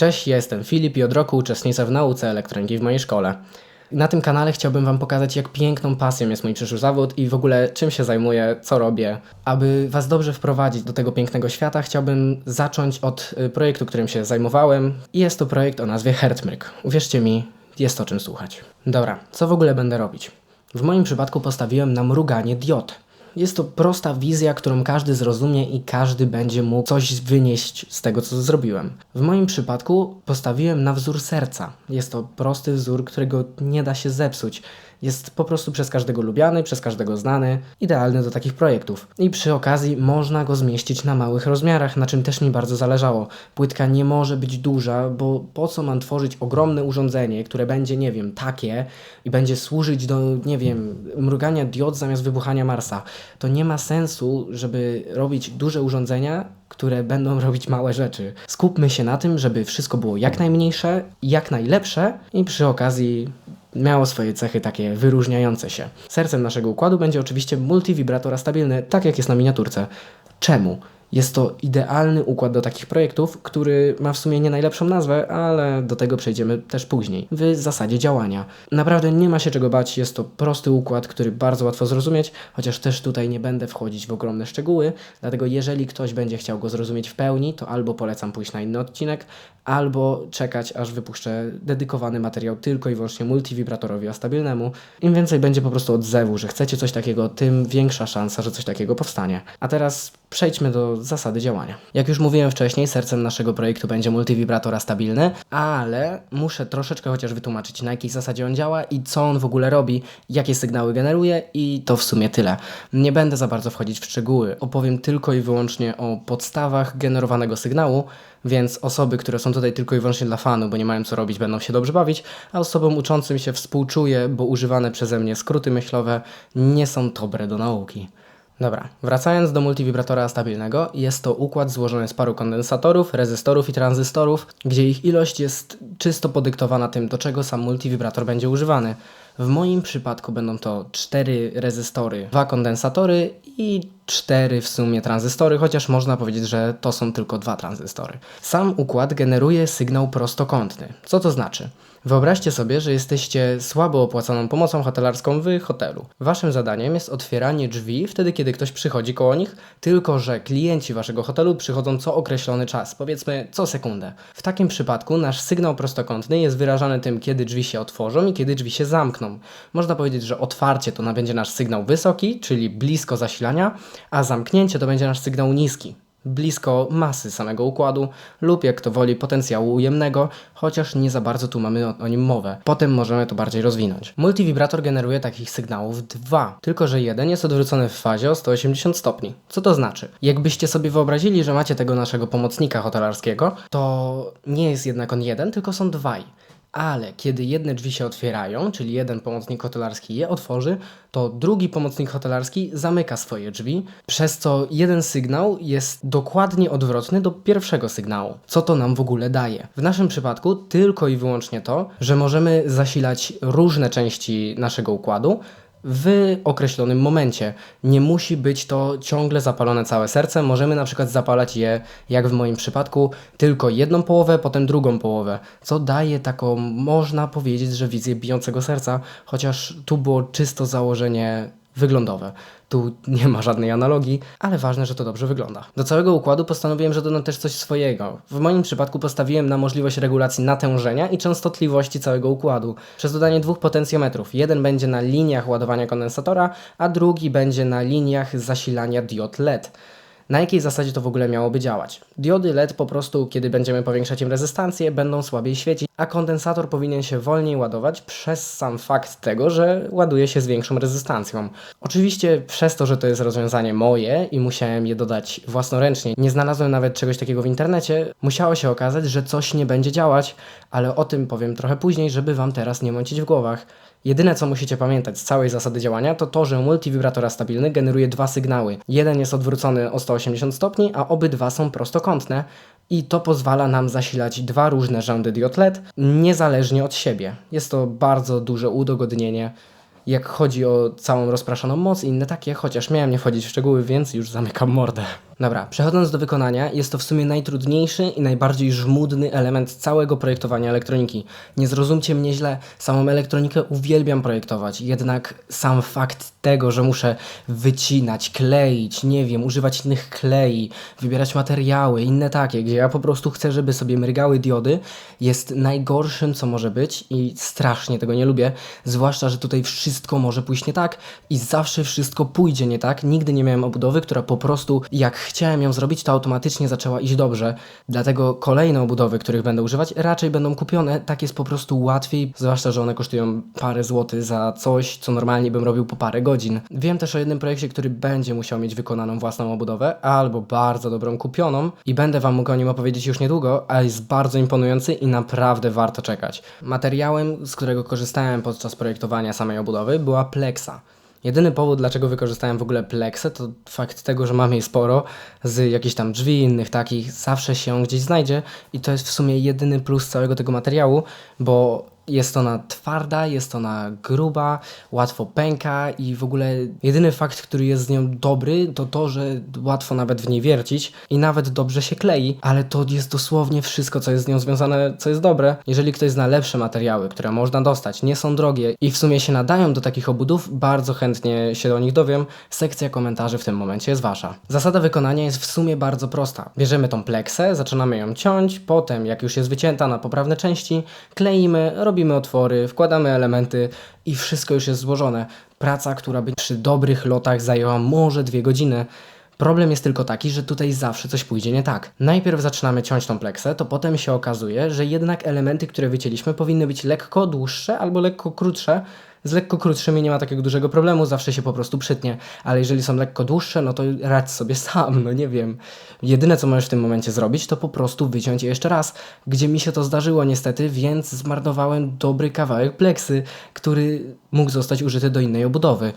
Cześć, jestem Filip i od roku uczestniczę w nauce elektroniki w mojej szkole. Na tym kanale chciałbym Wam pokazać, jak piękną pasją jest mój przyszły zawód i w ogóle czym się zajmuję, co robię. Aby Was dobrze wprowadzić do tego pięknego świata, chciałbym zacząć od y, projektu, którym się zajmowałem. I jest to projekt o nazwie Hertmryk. Uwierzcie mi, jest o czym słuchać. Dobra, co w ogóle będę robić? W moim przypadku postawiłem na mruganie diod. Jest to prosta wizja, którą każdy zrozumie i każdy będzie mógł coś wynieść z tego, co zrobiłem. W moim przypadku postawiłem na wzór serca. Jest to prosty wzór, którego nie da się zepsuć. Jest po prostu przez każdego lubiany, przez każdego znany, idealny do takich projektów. I przy okazji można go zmieścić na małych rozmiarach, na czym też mi bardzo zależało. Płytka nie może być duża, bo po co mam tworzyć ogromne urządzenie, które będzie, nie wiem, takie i będzie służyć do, nie wiem, mrugania diod zamiast wybuchania Marsa. To nie ma sensu, żeby robić duże urządzenia, które będą robić małe rzeczy. Skupmy się na tym, żeby wszystko było jak najmniejsze, jak najlepsze i przy okazji miało swoje cechy takie wyróżniające się. Sercem naszego układu będzie oczywiście multivibratora stabilny, tak jak jest na miniaturce. Czemu? Jest to idealny układ do takich projektów, który ma w sumie nie najlepszą nazwę, ale do tego przejdziemy też później, w zasadzie działania. Naprawdę nie ma się czego bać, jest to prosty układ, który bardzo łatwo zrozumieć, chociaż też tutaj nie będę wchodzić w ogromne szczegóły, dlatego jeżeli ktoś będzie chciał go zrozumieć w pełni, to albo polecam pójść na inny odcinek, albo czekać, aż wypuszczę dedykowany materiał tylko i wyłącznie multiwibratorowi a stabilnemu. Im więcej będzie po prostu odzewu, że chcecie coś takiego, tym większa szansa, że coś takiego powstanie. A teraz przejdźmy do zasady działania. Jak już mówiłem wcześniej, sercem naszego projektu będzie multivibratora stabilny, ale muszę troszeczkę chociaż wytłumaczyć, na jakiej zasadzie on działa i co on w ogóle robi, jakie sygnały generuje i to w sumie tyle. Nie będę za bardzo wchodzić w szczegóły, opowiem tylko i wyłącznie o podstawach generowanego sygnału, więc osoby, które są tutaj tylko i wyłącznie dla fanu, bo nie mają co robić, będą się dobrze bawić, a osobom uczącym się współczuję, bo używane przeze mnie skróty myślowe nie są dobre do nauki. Dobra, wracając do multivibratora stabilnego, jest to układ złożony z paru kondensatorów, rezystorów i tranzystorów, gdzie ich ilość jest czysto podyktowana tym, do czego sam multivibrator będzie używany. W moim przypadku będą to cztery rezystory, dwa kondensatory i cztery w sumie tranzystory, chociaż można powiedzieć, że to są tylko dwa tranzystory. Sam układ generuje sygnał prostokątny. Co to znaczy? Wyobraźcie sobie, że jesteście słabo opłacaną pomocą hotelarską w hotelu. Waszym zadaniem jest otwieranie drzwi wtedy, kiedy ktoś przychodzi koło nich, tylko że klienci waszego hotelu przychodzą co określony czas, powiedzmy co sekundę. W takim przypadku nasz sygnał prostokątny jest wyrażany tym, kiedy drzwi się otworzą i kiedy drzwi się zamkną. Można powiedzieć, że otwarcie to będzie nasz sygnał wysoki, czyli blisko zasilania, a zamknięcie to będzie nasz sygnał niski, blisko masy samego układu lub jak to woli potencjału ujemnego, chociaż nie za bardzo tu mamy o, o, nim mowę. Potem możemy to bardziej rozwinąć. Multivibrator generuje takich sygnałów dwa, tylko że jeden jest odwrócony w fazie o 180 stopni. Co to znaczy? Jakbyście sobie wyobrazili, że macie tego naszego pomocnika hotelarskiego, to nie jest jednak on jeden, tylko są dwaj ale kiedy jedne drzwi się otwierają, czyli jeden pomocnik hotelarski je otworzy, to drugi pomocnik hotelarski zamyka swoje drzwi, przez co jeden sygnał jest dokładnie odwrotny do pierwszego sygnału. Co to nam w ogóle daje? W naszym przypadku tylko i wyłącznie to, że możemy zasilać różne części naszego układu, w określonym momencie. Nie musi być to ciągle zapalone całe serce. Możemy na przykład zapalać je, jak w moim przypadku, tylko jedną połowę, potem drugą połowę, co daje taką, można powiedzieć, że wizję bijącego serca, chociaż tu było czysto założenie wyglądowe. Tu nie ma żadnej analogii, ale ważne, że to dobrze wygląda. Do całego układu postanowiłem, że dodam też coś swojego. W moim przypadku postawiłem na możliwość regulacji natężenia i częstotliwości całego układu przez dodanie dwóch potencjometrów. Jeden będzie na liniach ładowania kondensatora, a drugi będzie na liniach zasilania diod LED na jakiej zasadzie to w ogóle miałoby działać. Diody LED po prostu, kiedy będziemy powiększać im rezystancję, będą słabiej świecić, a kondensator powinien się wolniej ładować przez sam fakt tego, że ładuje się z większą rezystancją. Oczywiście przez to, że to jest rozwiązanie moje i musiałem je dodać własnoręcznie, nie znalazłem nawet czegoś takiego w internecie, musiało się okazać, że coś nie będzie działać, ale o tym powiem trochę później, żeby Wam teraz nie mącić w głowach. Jedyne co musicie pamiętać z całej zasady działania to to, że multivibratora stabilny generuje dwa sygnały. Jeden jest odwrócony o 180 stopni, a obydwa są prostokątne i to pozwala nam zasilać dwa różne rzędy diod LED niezależnie od siebie. Jest to bardzo duże udogodnienie jak chodzi o całą rozpraszaną moc i inne takie, chociaż miałem nie wchodzić w szczegóły, więc już zamykam mordę. Dobra, przechodząc do wykonania, jest to w sumie najtrudniejszy i najbardziej żmudny element całego projektowania elektroniki. Nie zrozumcie mnie źle, samą elektronikę uwielbiam projektować, jednak sam fakt tego, że muszę wycinać, kleić, nie wiem, używać innych klei, wybierać materiały, inne takie, gdzie ja po prostu chcę, żeby sobie mrygały diody, jest najgorszym, co może być i strasznie tego nie lubię, zwłaszcza, że tutaj wszystko może pójść nie tak i zawsze wszystko pójdzie nie tak. Nigdy nie miałem obudowy, która po prostu jak chciałem ją zrobić, to automatycznie zaczęła iść dobrze. Dlatego kolejne obudowy, których będę używać, raczej będą kupione. Tak jest po prostu łatwiej, zwłaszcza, że one kosztują parę złotych za coś, co normalnie bym robił po parę godzin. Wiem też o jednym projekcie, który będzie musiał mieć wykonaną własną obudowę, albo bardzo dobrą kupioną i będę Wam mógł o nim opowiedzieć już niedługo, a jest bardzo imponujący i naprawdę warto czekać. Materiałem, z którego korzystałem podczas projektowania samej obudowy, była pleksa. Jedyny powód, dlaczego wykorzystałem w ogóle pleksę, to fakt tego, że mam jej sporo, z jakichś tam drzwi innych takich, zawsze się gdzieś znajdzie i to jest w sumie jedyny plus całego tego materiału, bo jest ona twarda, jest ona gruba, łatwo pęka i w ogóle jedyny fakt, który jest z nią dobry, to to, że łatwo nawet w niej wiercić i nawet dobrze się klei, ale to jest dosłownie wszystko, co jest z nią związane, co jest dobre. Jeżeli ktoś zna lepsze materiały, które można dostać, nie są drogie i w sumie się nadają do takich obudów, bardzo chętnie się o nich dowiem. Sekcja komentarzy w tym momencie jest wasza. Zasada wykonania jest w sumie bardzo prosta. Bierzemy tą pleksę, zaczynamy ją ciąć, potem jak już jest wycięta na poprawne części, kleimy, robimy otwory, wkładamy elementy i wszystko już jest złożone. Praca, która by przy dobrych lotach zajęła może dwie godziny. Problem jest tylko taki, że tutaj zawsze coś pójdzie nie tak. Najpierw zaczynamy ciąć tą pleksę, to potem się okazuje, że jednak elementy, które wycięliśmy powinny być lekko dłuższe albo lekko krótsze. Z lekko krótszymi nie ma takiego dużego problemu, zawsze się po prostu przytnie, ale jeżeli są lekko dłuższe, no to radź sobie sam, no nie wiem. Jedyne co możesz w tym momencie zrobić, to po prostu wyciąć je jeszcze raz, gdzie mi się to zdarzyło niestety, więc zmarnowałem dobry kawałek pleksy, który mógł zostać użyty do innej obudowy.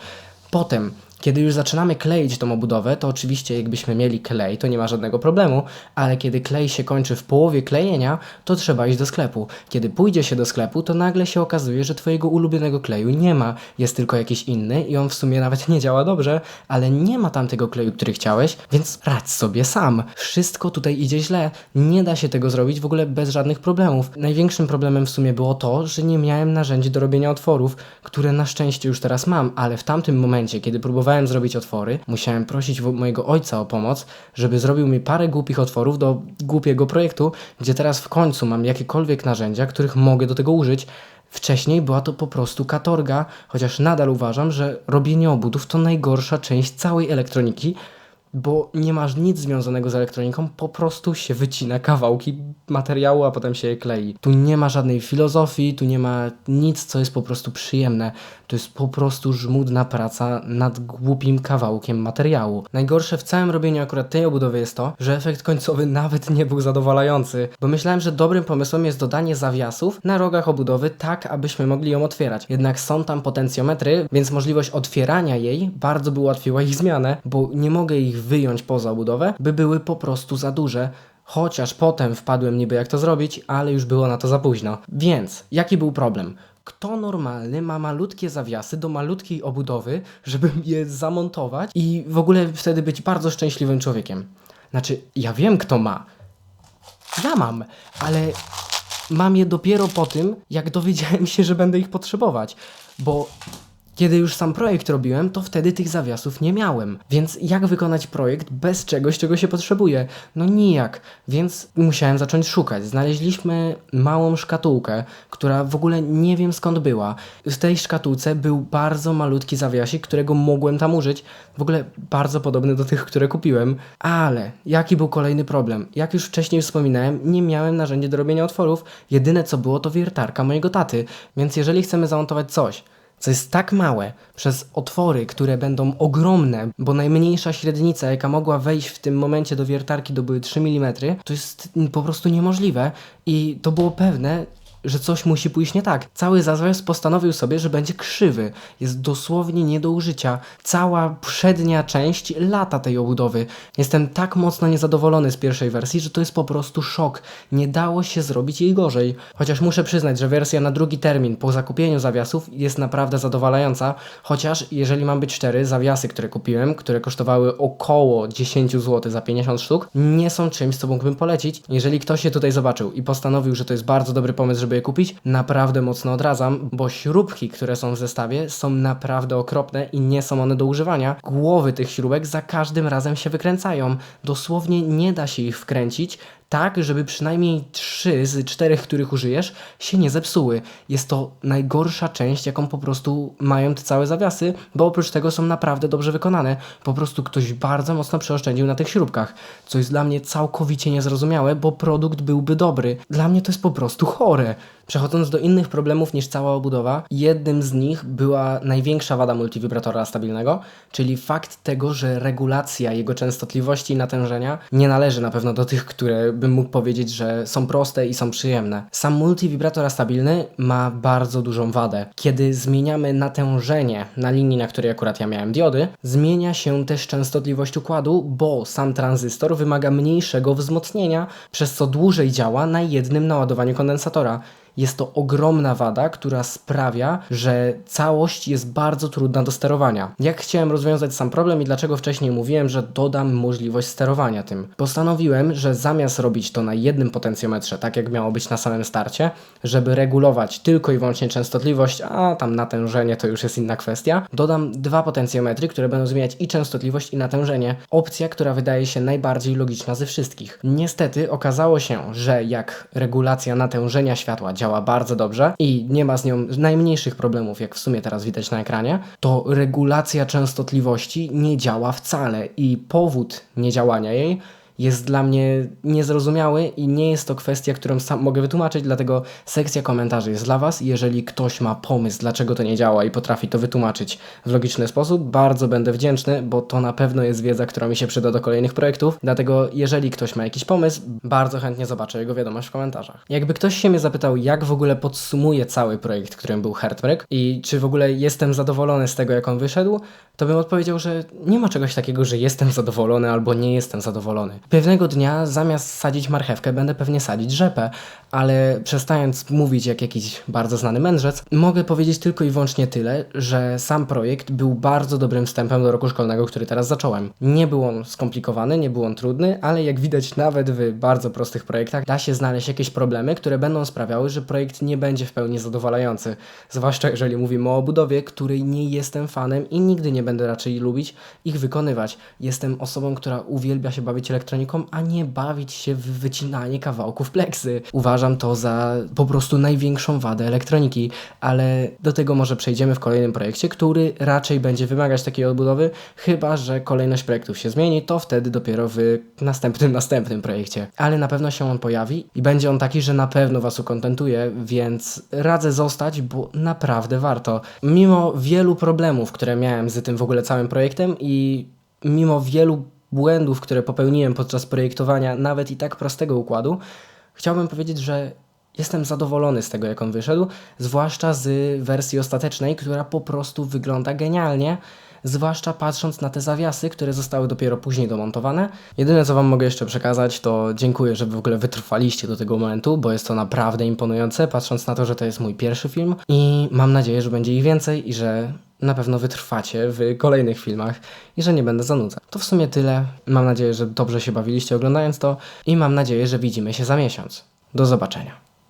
Potem, kiedy już zaczynamy kleić tą obudowę, to oczywiście jakbyśmy mieli klej, to nie ma żadnego problemu, ale kiedy klej się kończy w połowie klejenia, to trzeba iść do sklepu. Kiedy pójdzie się do sklepu, to nagle się okazuje, że twojego ulubionego kleju nie ma, jest tylko jakiś inny i on w sumie nawet nie działa dobrze, ale nie ma tamtego kleju, który chciałeś, więc radź sobie sam. Wszystko tutaj idzie źle, nie da się tego zrobić w ogóle bez żadnych problemów. Największym problemem w sumie było to, że nie miałem narzędzi do robienia otworów, które na szczęście już teraz mam, ale w tamtym momencie, kiedy próbowałem zrobić otwory, musiałem prosić mojego ojca o pomoc, żeby zrobił mi parę głupich otworów do głupiego projektu, gdzie teraz w końcu mam jakiekolwiek narzędzia, których mogę do tego użyć. Wcześniej była to po prostu katorga, chociaż nadal uważam, że robienie obudów to najgorsza część całej elektroniki, bo nie masz nic związanego z elektroniką, po prostu się wycina kawałki materiału, a potem się je klei. Tu nie ma żadnej filozofii, tu nie ma nic, co jest po prostu przyjemne. To jest po prostu żmudna praca nad głupim kawałkiem materiału. Najgorsze w całym robieniu akurat tej obudowy jest to, że efekt końcowy nawet nie był zadowalający, bo myślałem, że dobrym pomysłem jest dodanie zawiasów na rogach obudowy tak, abyśmy mogli ją otwierać. Jednak są tam potencjometry, więc możliwość otwierania jej bardzo by ułatwiła ich zmianę, bo nie mogę ich wyjąć poza obudowę, by były po prostu za duże. Chociaż potem wpadłem niby jak to zrobić, ale już było na to za późno. Więc, jaki był problem? Kto normalny ma malutkie zawiasy do malutkiej obudowy, żeby je zamontować i w ogóle wtedy być bardzo szczęśliwym człowiekiem? Znaczy, ja wiem kto ma. Ja mam, ale mam je dopiero po tym, jak dowiedziałem się, że będę ich potrzebować. Bo kiedy już sam projekt robiłem, to wtedy tych zawiasów nie miałem. Więc jak wykonać projekt bez czegoś, czego się potrzebuje? No nijak. Więc musiałem zacząć szukać. Znaleźliśmy małą szkatułkę, która w ogóle nie wiem skąd była. W tej szkatułce był bardzo malutki zawiasik, którego mogłem tam użyć. W ogóle bardzo podobny do tych, które kupiłem. Ale jaki był kolejny problem? Jak już wcześniej wspominałem, nie miałem narzędzi do robienia otworów. Jedyne co było to wiertarka mojego taty. Więc jeżeli chcemy zamontować coś, co jest tak małe, przez otwory, które będą ogromne, bo najmniejsza średnica, jaka mogła wejść w tym momencie do wiertarki, to były 3 mm, to jest po prostu niemożliwe i to było pewne, że coś musi pójść nie tak. Cały zawias postanowił sobie, że będzie krzywy. Jest dosłownie nie do użycia. Cała przednia część lata tej obudowy. Jestem tak mocno niezadowolony z pierwszej wersji, że to jest po prostu szok. Nie dało się zrobić jej gorzej. Chociaż muszę przyznać, że wersja na drugi termin po zakupieniu zawiasów jest naprawdę zadowalająca. Chociaż, jeżeli mam być szczery, zawiasy, które kupiłem, które kosztowały około 10 zł za 50 sztuk, nie są czymś, co mógłbym polecić. Jeżeli ktoś je tutaj zobaczył i postanowił, że to jest bardzo dobry pomysł, żeby je kupić, naprawdę mocno odradzam, bo śrubki, które są w zestawie, są naprawdę okropne i nie są one do używania. Głowy tych śrubek za każdym razem się wykręcają. Dosłownie nie da się ich wkręcić tak, żeby przynajmniej trzy z czterech, których użyjesz, się nie zepsuły. Jest to najgorsza część, jaką po prostu mają te całe zawiasy, bo oprócz tego są naprawdę dobrze wykonane. Po prostu ktoś bardzo mocno przeoszczędził na tych śrubkach, co jest dla mnie całkowicie niezrozumiałe, bo produkt byłby dobry. Dla mnie to jest po prostu chore. Przechodząc do innych problemów niż cała obudowa, jednym z nich była największa wada multivibratora stabilnego, czyli fakt tego, że regulacja jego częstotliwości i natężenia nie należy na pewno do tych, które bym mógł powiedzieć, że są proste i są przyjemne. Sam multivibrator stabilny ma bardzo dużą wadę. Kiedy zmieniamy natężenie na linii, na której akurat ja miałem diody, zmienia się też częstotliwość układu, bo sam tranzystor wymaga mniejszego wzmocnienia, przez co dłużej działa na jednym naładowaniu kondensatora. Jest to ogromna wada, która sprawia, że całość jest bardzo trudna do sterowania. Jak chciałem rozwiązać sam problem i dlaczego wcześniej mówiłem, że dodam możliwość sterowania tym? Postanowiłem, że zamiast robić to na jednym potencjometrze, tak jak miało być na samym starcie, żeby regulować tylko i wyłącznie częstotliwość, a tam natężenie to już jest inna kwestia, dodam dwa potencjometry, które będą zmieniać i częstotliwość i natężenie. Opcja, która wydaje się najbardziej logiczna ze wszystkich. Niestety okazało się, że jak regulacja natężenia światła działa bardzo dobrze i nie ma z nią najmniejszych problemów, jak w sumie teraz widać na ekranie, to regulacja częstotliwości nie działa wcale i powód niedziałania jej jest dla mnie niezrozumiały i nie jest to kwestia, którą sam mogę wytłumaczyć, dlatego sekcja komentarzy jest dla Was. Jeżeli ktoś ma pomysł, dlaczego to nie działa i potrafi to wytłumaczyć w logiczny sposób, bardzo będę wdzięczny, bo to na pewno jest wiedza, która mi się przyda do kolejnych projektów. Dlatego, jeżeli ktoś ma jakiś pomysł, bardzo chętnie zobaczę jego wiadomość w komentarzach. Jakby ktoś się mnie zapytał, jak w ogóle podsumuję cały projekt, którym był Heartbreak i czy w ogóle jestem zadowolony z tego, jak on wyszedł, to bym odpowiedział, że nie ma czegoś takiego, że jestem zadowolony albo nie jestem zadowolony. Pewnego dnia zamiast sadzić marchewkę, będę pewnie sadzić rzepę, ale przestając mówić jak jakiś bardzo znany mędrzec, mogę powiedzieć tylko i wyłącznie tyle, że sam projekt był bardzo dobrym wstępem do roku szkolnego, który teraz zacząłem. Nie był on skomplikowany, nie był on trudny, ale jak widać nawet w bardzo prostych projektach da się znaleźć jakieś problemy, które będą sprawiały, że projekt nie będzie w pełni zadowalający. Zwłaszcza jeżeli mówimy o obudowie, której nie jestem fanem i nigdy nie będę raczej lubić ich wykonywać. Jestem osobą, która uwielbia się bawić a nie bawić się w wycinanie kawałków pleksy. Uważam to za po prostu największą wadę elektroniki, ale do tego może przejdziemy w kolejnym projekcie, który raczej będzie wymagać takiej odbudowy, chyba że kolejność projektów się zmieni, to wtedy dopiero w następnym, następnym projekcie. Ale na pewno się on pojawi i będzie on taki, że na pewno Was ukontentuje, więc radzę zostać, bo naprawdę warto. Mimo wielu problemów, które miałem z tym w ogóle całym projektem i mimo wielu błędów, które popełniłem podczas projektowania nawet i tak prostego układu, chciałbym powiedzieć, że jestem zadowolony z tego, jak on wyszedł, zwłaszcza z wersji ostatecznej, która po prostu wygląda genialnie. Zwłaszcza patrząc na te zawiasy, które zostały dopiero później domontowane. Jedyne co Wam mogę jeszcze przekazać, to dziękuję, że w ogóle wytrwaliście do tego momentu, bo jest to naprawdę imponujące, patrząc na to, że to jest mój pierwszy film i mam nadzieję, że będzie ich więcej i że na pewno wytrwacie w kolejnych filmach i że nie będę zanudzał. To w sumie tyle. Mam nadzieję, że dobrze się bawiliście oglądając to i mam nadzieję, że widzimy się za miesiąc. Do zobaczenia.